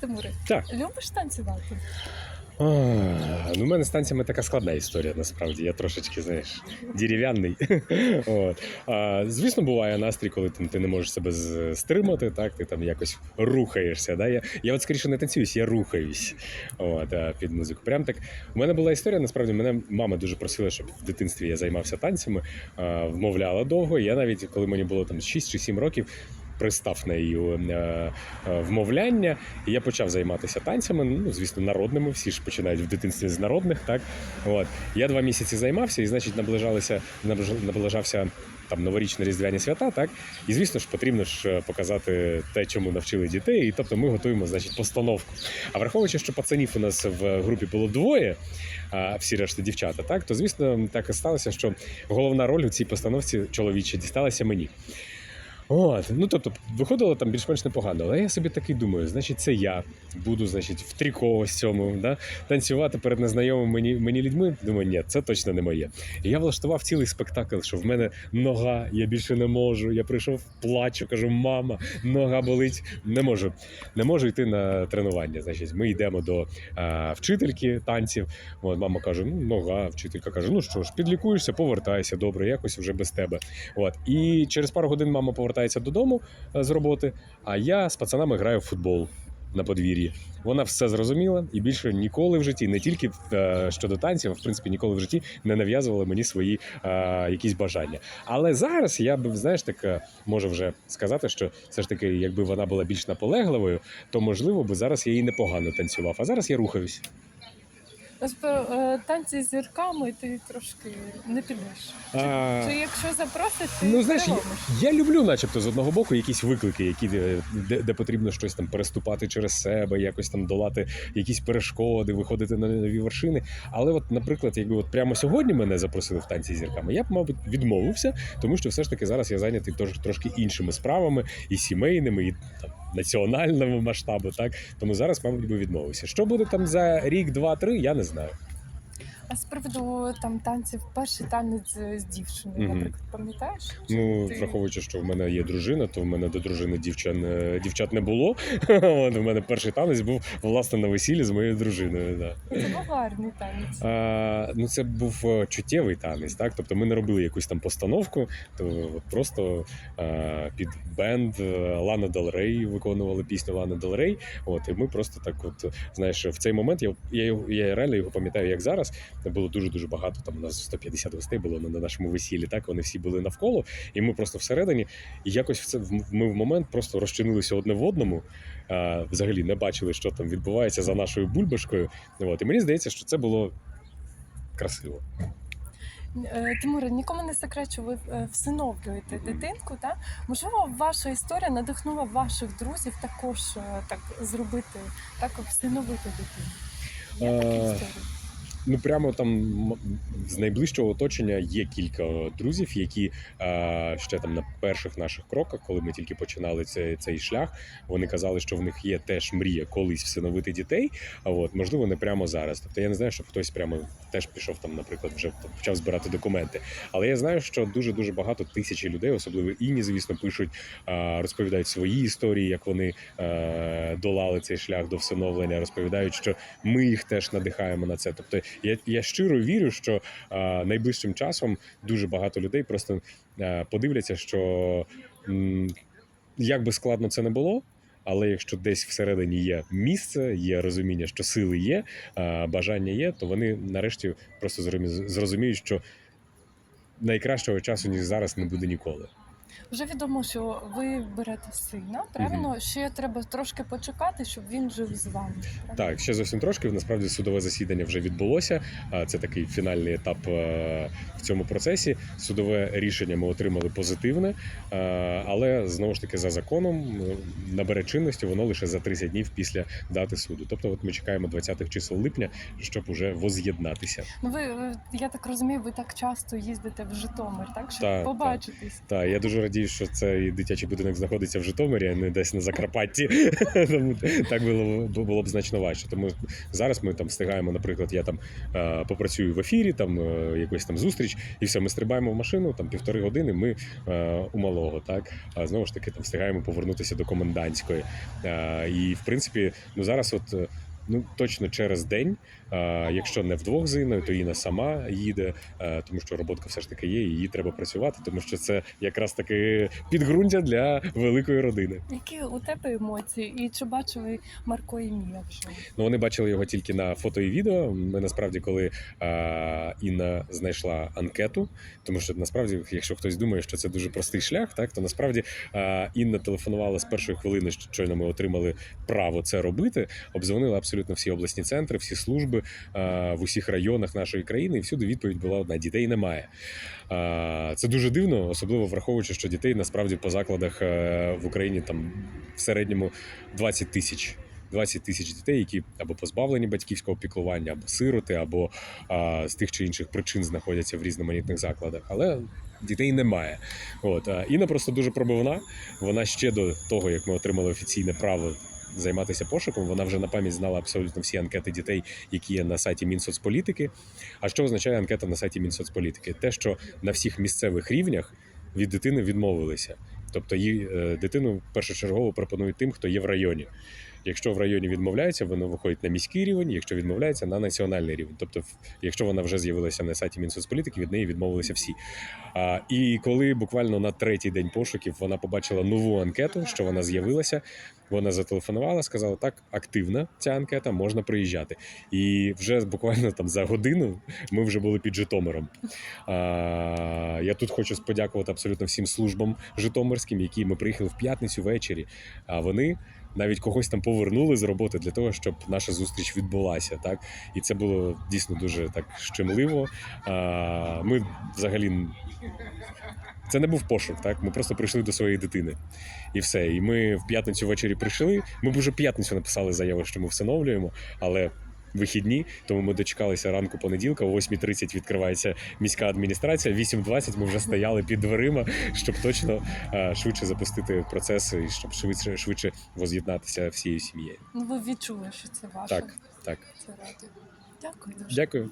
Тимуре, Так. любиш танцювати? А, ну, у мене з танцями така складна історія, насправді. Я трошечки, знаєш, дерев'яний. От. А, звісно, буває настрій, коли там, ти не можеш себе стримати, так? ти там якось рухаєшся. Да? Я, я от скоріше не танцююсь, я рухаюсь от, а, під музику. Прям так. У мене була історія, насправді, мене мама дуже просила, щоб в дитинстві я займався танцями, а, вмовляла довго. Я навіть, коли мені було там 6 чи 7 років, пристав на її е, е, вмовляння. І я почав займатися танцями. Ну, звісно, народними. Всі ж починають в дитинстві з народних. Так от я два місяці займався, і значить наближалися наближ- наближався. Там новорічні різдвяні свята, так і звісно ж потрібно ж е, показати те, чому навчили дітей. І тобто ми готуємо, значить, постановку. А враховуючи, що пацанів у нас в групі було двоє, а всі решта дівчата, так то звісно так і сталося, що головна роль у цій постановці чоловіча дісталася мені. От, ну тобто, виходило там більш-менш непогано, але я собі такий думаю, значить, це я буду, значить, в тріко ось цьому, да, танцювати перед незнайомими мені, мені людьми. Думаю, ні, це точно не моє. І я влаштував цілий спектакль, що в мене нога, я більше не можу. Я прийшов, плачу, кажу, мама, нога болить. Не можу, не можу йти на тренування. Значить, ми йдемо до а, вчительки танців. От мама каже: ну, нога, вчителька каже: ну що ж, підлікуєшся, повертайся, добре, якось вже без тебе. От і через пару годин мама повертається додому е, з роботи. А я з пацанами граю в футбол на подвір'ї. Вона все зрозуміла і більше ніколи в житті, не тільки е, щодо танців, а в принципі ніколи в житті не нав'язувала мені свої е, якісь бажання. Але зараз я б знаєш так е, можу вже сказати, що все ж таки, якби вона була більш наполегливою, то можливо би зараз я її непогано танцював. А зараз я рухаюсь. Е, танці з зірками ти трошки не підеш. Чи, А... чи якщо запросять, ти Ну, знаєш, я, я люблю, начебто, з одного боку, якісь виклики, які де, де, де потрібно щось там переступати через себе, якось там долати якісь перешкоди, виходити на нові вершини. Але, от, наприклад, якби от прямо сьогодні мене запросили в танці з зірками, я б, мабуть, відмовився, тому що все ж таки зараз я зайнятий тож, трошки іншими справами, і сімейними, і там національного масштабу. Так тому зараз, мабуть, би відмовився. Що буде там за рік, два, три, я не знаю. А з приводу там танців, перший танець з, з дівчиною, Мгм. наприклад, пам'ятаєш? Чи Ну, ти- враховуючи, що в мене є дружина, то в мене до дружини дівчат, не- дівчат не було. От, у мене перший танець був власне на весіллі з моєю дружиною. Да. Це був гарний танець. А, ну, це був е, чуттєвий танець, так? Тобто ми не робили якусь там постановку, то от просто а, під бенд е, Лана Дел Рей виконували пісню Лана Дел Рей. От, і ми просто так, от, знаєш, в цей момент я, я, його- я реально його пам'ятаю, як зараз. Було дуже дуже багато. Там у нас 150 гостей було на на нашому весіллі. Так вони всі були навколо, і ми просто всередині. І якось в це в- ми в момент просто розчинилися одне в одному. А, взагалі не бачили, що там відбувається за нашою бульбашкою. От, і мені здається, що це було красиво. Е, Тимуре, нікому не секрет, що ви е, всиновлюєте дитинку. Та? Можливо, ваша історія надихнула ваших друзів також е, так зробити, так всиновити дитину. Є такі історії? Ну прямо там з найближчого оточення є кілька друзів, які е, ще там на перших наших кроках, коли ми тільки починали цей, цей шлях, вони казали, що в них є теж мрія колись всиновити дітей. А от можливо не прямо зараз. Тобто я не знаю, щоб хтось прямо теж пішов там, наприклад, вже почав збирати документи. Але я знаю, що дуже дуже багато тисячі людей, особливо іні, звісно, пишуть, е, розповідають свої історії, як вони е, долали цей шлях до всиновлення, розповідають, що ми їх теж надихаємо на це. Тобто, я, я щиро вірю, що е, найближчим часом дуже багато людей просто е, подивляться, що м, як би складно це не було. Але якщо десь всередині є місце, є розуміння, що сили є, бажання є, то вони нарешті просто зрозумі- зрозуміють, що найкращого часу ніж зараз не буде ніколи. Вже відомо, що ви берете сина. Правильно, ще треба трошки почекати, щоб він жив з вами. правильно? Так, ще зовсім трошки. Насправді судове засідання вже відбулося. Це такий фінальний етап е, в цьому процесі. Судове рішення ми отримали позитивне, е, але знову ж таки за законом е, набере чинності воно лише за 30 днів після дати суду. Тобто, от ми чекаємо 20-х чисел липня, щоб уже воз'єднатися. Ну ви, я так розумію, ви так часто їздите в Житомир, так щоб Так, побачитись. Та я дуже радію, що цей дитячий будинок знаходиться в Житомирі, а не десь на Закарпатті. Так було, було б значно важче. Тому зараз ми там встигаємо, наприклад, я там е, попрацюю в ефірі, там е, якусь там зустріч, і все, ми стрибаємо в машину, там півтори години. Ми е, у малого, так а знову ж таки там встигаємо повернутися до комендантської. І в принципі, ну зараз, от. Ну, точно через день, якщо не вдвох з Інною, то Інна сама їде, е, тому що роботка все ж таки є, і їй треба працювати, тому що це якраз таки підґрунтя для великої родини. Які у тебе емоції? І чи бачили Марко і Мія вже? Ну, вони бачили його тільки на фото і відео. Ми насправді, коли е, Інна знайшла анкету, тому що насправді, якщо хтось думає, що це дуже простий шлях, так то насправді е, Інна телефонувала з першої хвилини, що щойно ми отримали право це робити. Обдзвонила абсолютно всі обласні центри, всі служби е, в усіх районах нашої країни, і всюди відповідь була одна: дітей немає. Е, Це дуже дивно, особливо враховуючи, що дітей насправді по закладах е, в Україні там в середньому 20 тисяч. 20 тисяч дітей, які або позбавлені батьківського піклування, або сироти, або а, з тих чи інших причин знаходяться в різноманітних закладах. Але дітей немає. От а Інна просто дуже пробивна. Вона ще до того, як ми отримали офіційне право. Займатися пошуком, вона вже на пам'ять знала абсолютно всі анкети дітей, які є на сайті Мінсоцполітики. А що означає анкета на сайті Мінсоцполітики? Те, що на всіх місцевих рівнях від дитини відмовилися. Тобто її е, дитину першочергово пропонують тим, хто є в районі. Якщо в районі відмовляється, воно виходить на міський рівень, якщо відмовляється на національний рівень. Тобто, якщо вона вже з'явилася на сайті Мінсоцполітики, від неї відмовилися всі. А, і коли буквально на третій день пошуків вона побачила нову анкету, що вона з'явилася, вона зателефонувала, сказала: так, активна ця анкета, можна приїжджати. І вже буквально там за годину ми вже були під Житомиром. А, я тут хочу подякувати абсолютно всім службам житомирським, які ми приїхали в п'ятницю ввечері. А вони навіть когось там повернули з роботи для того, щоб наша зустріч відбулася. Так і це було дійсно дуже так щемливо. Ми взагалі. Це не був пошук, так ми просто прийшли до своєї дитини, і все. І ми в п'ятницю ввечері прийшли. Ми б уже п'ятницю написали заяву, що ми всиновлюємо, але вихідні, тому ми дочекалися ранку понеділка. О 8.30 відкривається міська адміністрація. 8.20 ми вже стояли під дверима, щоб точно е, швидше запустити процес і щоб швидше швидше воз'єднатися всією сім'єю. Ну ви відчули, що це ваше. Так, так. Це радіо. Дякую дуже. Дякую.